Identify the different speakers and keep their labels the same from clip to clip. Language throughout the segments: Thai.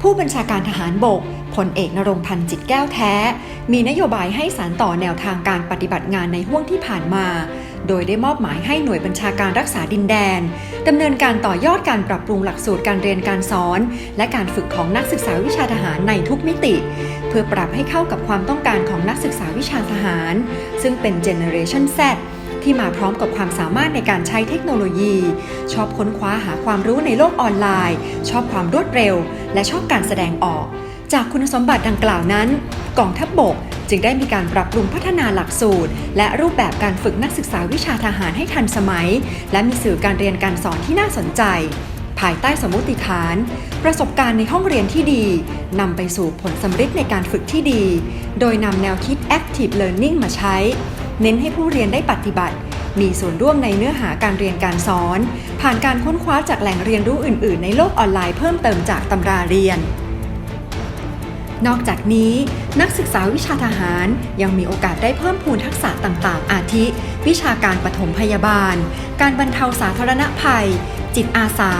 Speaker 1: ผู้บัญชาการทหารบกพลเอกนรงพันธ์จิตแก้วแท้ มีนโยบายให้สารต่อแนวทางการปฏิบัติงานในห่วงที่ผ่านมา โดยได้มอบหมายให้หน่วยบัญชาการรักษาดินแดนดำเนินการต่อยอดการปรับปรุงหลักสูตรการเรียนการสอน และการฝึกของนักศึกษาวิชาทหารในทุกมิติ เพื่อปรับให้เข้ากับความต้องการของนักศึกษาวิชาทหาร ซึ่งเป็น Generation Z ที่มาพร้อมกับความสามารถในการใช้เทคโนโลยี ชอบค้นคว้าหาความรู้ในโลกออนไลน์ ชอบความรวดเร็ว และชอบการแสดงออก จากคุณสมบัติดังกล่าวนั้น กองทัพบบกจึงได้มีการปรับปรุงพัฒนาหลักสูตร และรูปแบบการฝึกนักศึกษาวิชาทหารให้ทันสมัย และมีสื่อการเรียนการสอนที่น่าสนใจ ภายใต้สมมติฐาน ประสบการณ์ในห้องเรียนที่ดีนำไปสู่ผลสำเร็จในการฝึกที่ดี โดยนำแนวคิด Active Learning มาใช้ เน้นให้ผู้เรียนได้ปฏิบัติ มีส่วนร่วมในเนื้อหาการเรียนการสอน ผ่านการค้นคว้าจากแหล่งเรียนรู้อื่น ๆ ในโลกออนไลน์เพิ่มเติมจากตำราเรียนนอกจากนี้นักศึกษาวิชาทหารยังมีโอกาสได้เพิ่มพูนทักษะต่างๆ อาทิ วิชาการปฐมพยาบาล การบรรเทาสาธารณภัย จิตอาสา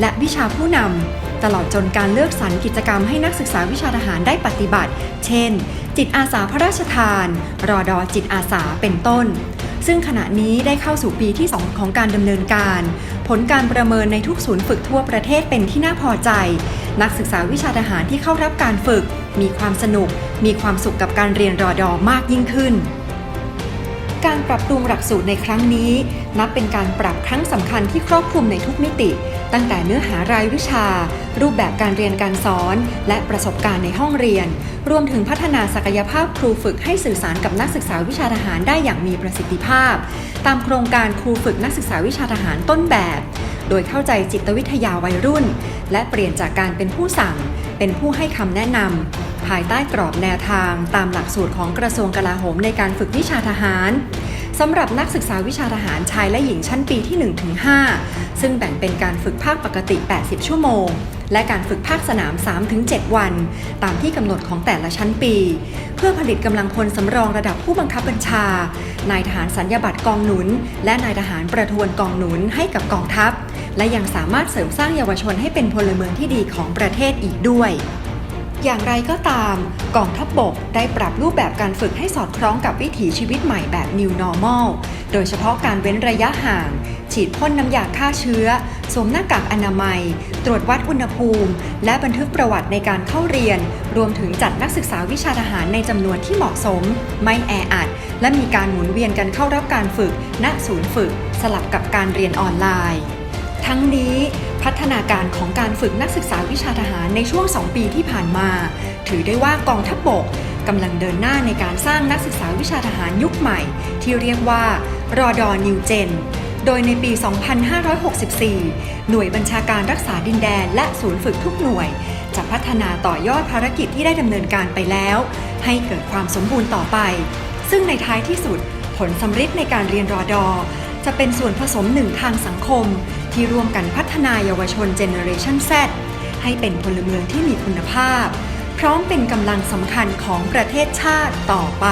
Speaker 1: และวิชาผู้นำ ตลอดจนการเลือกสรรกิจกรรมให้นักศึกษาวิชาทหารได้ปฏิบัติ เช่น จิตอาสาพระราชทาน รอดอจิตอาสาเป็นต้น ซึ่งขณะนี้ได้เข้าสู่ปีที่ 2 ของการดำเนินการ ผลการประเมินในทุกศูนย์ฝึกทั่วประเทศเป็นที่น่าพอใจ นักศึกษาวิชาทหารที่เข้ารับการฝึก มีความสนุก มีความสุขกับการเรียนรอดอมากยิ่งขึ้น การปรับปรุงหลักสูตรในครั้งนี้ นับเป็นการปรับครั้งสำคัญที่ครอบคลุมในทุกมิติ ตั้งแต่เนื้อหารายวิชา รูปแบบการเรียนการสอน และประสบการณ์ในห้องเรียน รวมถึงพัฒนาศักยภาพครูฝึกให้สื่อสารกับนักศึกษาวิชาทหารได้อย่างมีประสิทธิภาพ ตามโครงการครูฝึกนักศึกษาวิชาทหารต้นแบบ โดยเข้าใจจิตวิทยาวัยรุ่น และเปลี่ยนจากการเป็นผู้สั่ง เป็นผู้ให้คำแนะนำ ภายใต้กรอบแนวทางตามหลักสูตรของกระทรวงกลาโหมในการฝึกวิชาทหารสำหรับนักศึกษาวิชาทหารชายและหญิงชั้นปีที่ 1-5 ซึ่งแบ่งเป็นการฝึกภาคปกติ 80 ชั่วโมง และการฝึกภาคสนาม 3-7 วัน ตามที่กำหนดของแต่ละชั้นปี เพื่อผลิตกำลังพลสำรองระดับผู้บังคับบัญชา นายทหารสัญญาบัตรกองหนุน และนายทหารประทวนกองหนุนให้กับกองทัพ และยังสามารถเสริมสร้างเยาวชนให้เป็นพลเมืองที่ดีของประเทศอีกด้วย อย่างไรก็ตามกองทัพบบกได้ปรับรูปแบบการฝึกให้สอดคล้องกับวิถีชีวิตใหม่แบบ New Normal โดยเฉพาะการเว้นระยะห่าง ฉีดพ่นน้ำยาฆ่าเชื้อ สวมหน้ากากอนามัย ตรวจวัดอุณหภูมิ และบันทึกประวัติในการเข้าเรียน รวมถึงจัดนักศึกษาวิชาทหารในจำนวนที่เหมาะสม ไม่แออัด และมีการหมุนเวียนกันเข้ารับการฝึก ณ ศูนย์ฝึก สลับกับการเรียนออนไลน์ ทั้งนี้ พัฒนาการของการฝึกนักศึกษาวิชาทหารในช่วง 2 ปีที่ผ่านมา ถือได้ว่ากองทัพบบกกำลังเดินหน้าในการสร้างนักศึกษาวิชาทหารยุคใหม่ ที่เรียกว่ารอดอนิวเจนโดยในปี 2564 หน่วยบัญชาการรักษาดินแดน และศูนย์ฝึกทุกหน่วย จะพัฒนาต่อยอดภารกิจที่ได้ดำเนินการไปแล้ว ให้เกิดความสมบูรณ์ต่อไป ซึ่งในท้ายที่สุดผลสำฤทธิ์ในการเรียนรอดอ จะเป็นส่วนผสมหนึ่งทางสังคม ที่ร่วมกันพัฒนาเยาวชนเจเนอเรชัน Z ให้เป็นพลเมืองที่มีคุณภาพ พร้อมเป็นกำลังสำคัญของประเทศชาติต่อไป